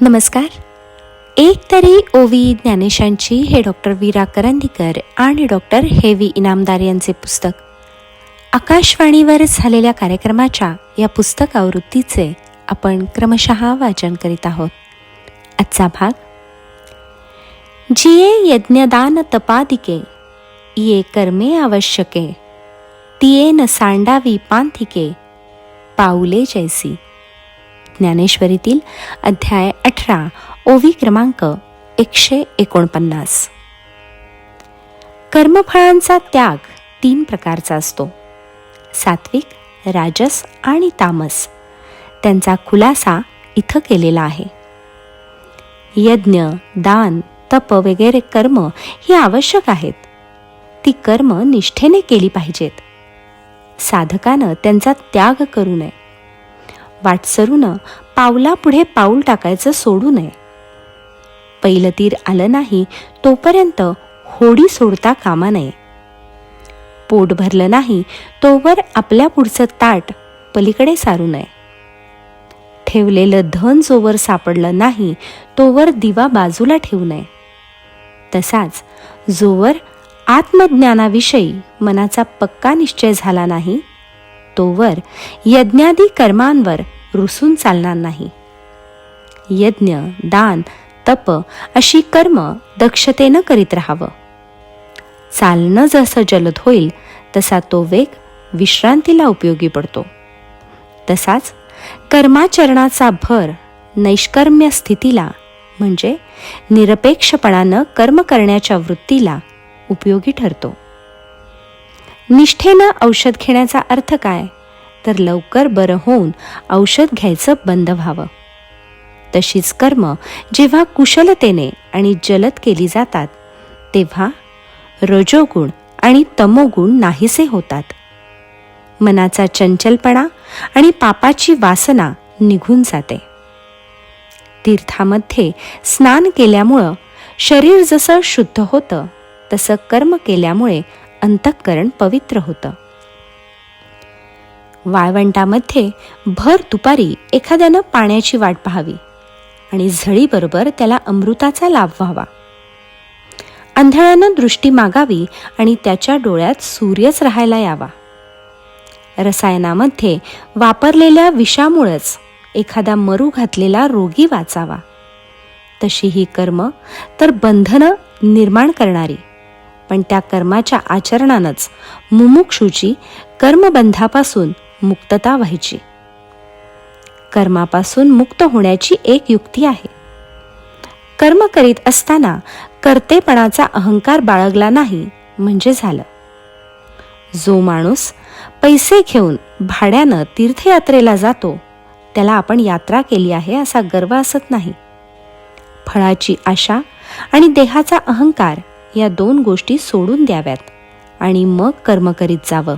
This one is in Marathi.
नमस्कार. एक तरी ओवी ज्ञानेशांची हे डॉक्टर वीरा करंदीकर आणि डॉक्टर हेवी इनामदार यांचे पुस्तक. आकाशवाणीवर झालेल्या कार्यक्रमाच्या या पुस्तक आवृत्तीचे आपण क्रमशः वाचन करीत आहोत. आजचा भाग. जिये यज्ञदान तपादिके ये कर्मे आवश्यके तिये न सांडावी पांथिके पाऊले जैसी. ज्ञानेश्वरीतील अध्याय अठरा ओवी क्रमांक एकशे एकोणपन्नास. कर्मफळांचा त्याग तीन प्रकारचा असतो. सात्विक राजस आणि तामस. त्यांचा खुलासा इथं केलेला आहे. यज्ञ दान तप वगैरे कर्म ही आवश्यक आहेत. ती कर्म निष्ठेने केली पाहिजेत. साधकानं त्यांचा त्याग करू नये. वाटसरूनं पावलापुढे पाऊल टाकायचं सोडू नये. पहिलं तीर आलं नाही तोपर्यंत होडी सोडता कामा नये. पोट भरलं नाही तोवर आपल्या पुढचं ताट पलीकडे सारू नये. ठेवलेलं धन जोवर सापडलं नाही तोवर दिवा बाजूला ठेवू नये. तसाच जोवर आत्मज्ञानाविषयी मनाचा पक्का निश्चय झाला नाही तोवर यज्ञादी कर्मांवर रुसून चालणार नाही. यज्ञ दान तप अशी कर्म दक्षतेनं करीत राहावं. चालणं जसं जलद होईल तसा तो वेग विश्रांतीला उपयोगी पडतो. तसाच कर्माचरणाचा भर नैष्कर्म्य स्थितीला म्हणजे निरपेक्षपणानं कर्म करण्याच्या वृत्तीला उपयोगी ठरतो. निष्ठेनं औषध घेण्याचा अर्थ काय? तर लवकर बरं होऊन औषध घ्यायचं बंद व्हावं. तशीच कर्म जेव्हा कुशलतेने आणि जलद केली जातात तेव्हा रजोगुण आणि तमोगुण नाहीसे होतात. मनाचा चंचलपणा आणि पापाची वासना निघून जाते. तीर्थामध्ये स्नान केल्यामुळं शरीर जसं शुद्ध होतं तसं कर्म केल्यामुळे अंतःकरण पवित्र होतं. वाळवंटामध्ये भर दुपारी एखाद्यानं पाण्याची वाट पाहावी आणि झळीबरोबर त्याला अमृताचा लाभ व्हावा. आंधळानं दृष्टी मागावी आणि त्याच्या डोळ्यात सूर्यच राहायला यावा. रसायनामध्ये वापरलेल्या विषामुळंच एखादा मरू घातलेला रोगी वाचावा. तशी ही कर्म तर बंधनं निर्माण करणारी. पण त्या कर्माच्या आचरणानंच मुमुक्षूची कर्मबंधापासून मुक्तता व्हायची. कर्मापासून मुक्त होण्याची एक युक्ती आहे. कर्म करीत असताना कर्तेपणाचा अहंकार बाळगला नाही म्हणजे झालं. जो माणूस पैसे घेऊन भाड्यानं तीर्थयात्रेला जातो त्याला आपण यात्रा केली आहे असा गर्व असत नाही. फळाची आशा आणि देहाचा अहंकार या दोन गोष्टी सोडून द्याव्यात आणि मग कर्म करीत जावं.